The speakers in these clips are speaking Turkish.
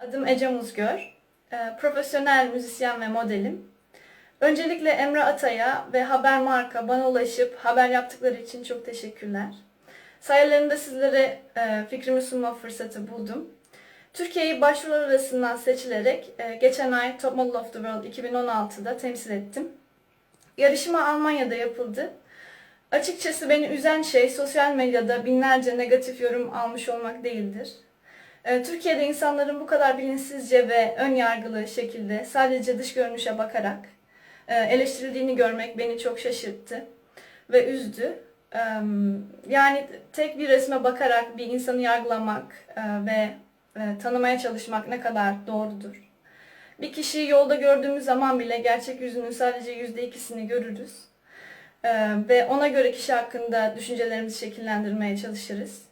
Adım Ece Muzgör. Ee, Profesyonel müzisyen ve modelim. Öncelikle Emre Atay'a ve Haber Marka bana ulaşıp haber yaptıkları için çok teşekkürler. Sayelerinde sizlere e, fikrimi sunma fırsatı buldum. Türkiye'yi başvurular arasından seçilerek e, geçen ay Top Model of the World 2016'da temsil ettim. Yarışma Almanya'da yapıldı. Açıkçası beni üzen şey sosyal medyada binlerce negatif yorum almış olmak değildir. Ee, Türkiye'de insanların bu kadar bilinçsizce ve ön yargılı şekilde sadece dış görünüşe bakarak e, eleştirildiğini görmek beni çok şaşırttı ve üzdü. Ee, Yani tek bir resme bakarak bir insanı yargılamak e, ve e, tanımaya çalışmak ne kadar doğrudur. Bir kişiyi yolda gördüğümüz zaman bile gerçek yüzünün sadece yüzde ikisini görürüz. Ee, Ve ona göre kişi hakkında düşüncelerimizi şekillendirmeye çalışırız.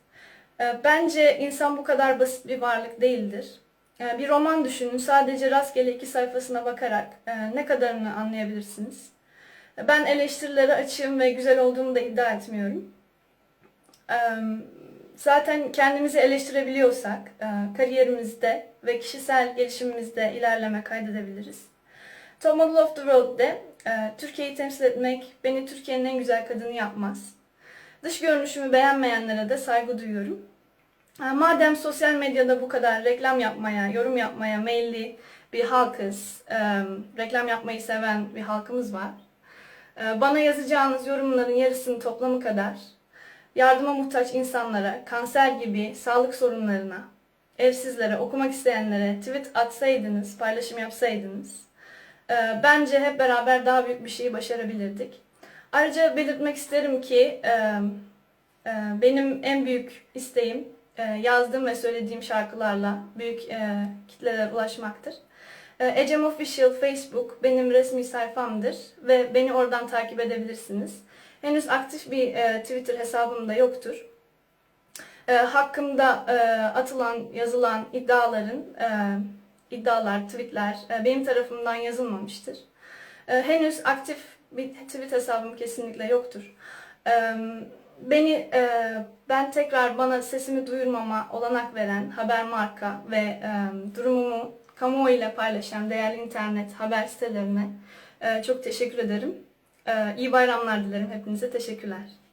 Ee, Bence insan bu kadar basit bir varlık değildir. Ee, Bir roman düşünün, sadece rastgele iki sayfasına bakarak e, ne kadarını anlayabilirsiniz? Ben eleştirilere açığım ve güzel olduğumu da iddia etmiyorum. Ee, Zaten kendimizi eleştirebiliyorsak e, kariyerimizde ve kişisel gelişimimizde ilerleme kaydedebiliriz. Top Model of the World'de e, Türkiye'yi temsil etmek beni Türkiye'nin en güzel kadını yapmaz. Dış görünüşümü beğenmeyenlere de saygı duyuyorum. Madem sosyal medyada bu kadar reklam yapmaya, yorum yapmaya meyilli bir halkız, e, reklam yapmayı seven bir halkımız var. E, bana yazacağınız yorumların yarısının toplamı kadar yardıma muhtaç insanlara, kanser gibi sağlık sorunlarına, evsizlere, okumak isteyenlere tweet atsaydınız, paylaşım yapsaydınız, e, bence hep beraber daha büyük bir şeyi başarabilirdik. Ayrıca belirtmek isterim ki e, e, benim en büyük isteğim e, yazdığım ve söylediğim şarkılarla büyük e, kitlelere ulaşmaktır. E, Ecem Official Facebook benim resmi sayfamdır ve beni oradan takip edebilirsiniz. Henüz aktif bir e, Twitter hesabım da yoktur. E, hakkımda e, atılan, yazılan iddiaların, e, iddialar, tweetler e, benim tarafımdan yazılmamıştır. E, henüz aktif bir tweet hesabım kesinlikle yoktur. E, beni, e, ben tekrar bana sesimi duyurmama olanak veren haber marka ve e, durumumu kamuoyu ile paylaşan değerli internet haber sitelerine e, çok teşekkür ederim. E, iyi bayramlar dilerim hepinize. Teşekkürler.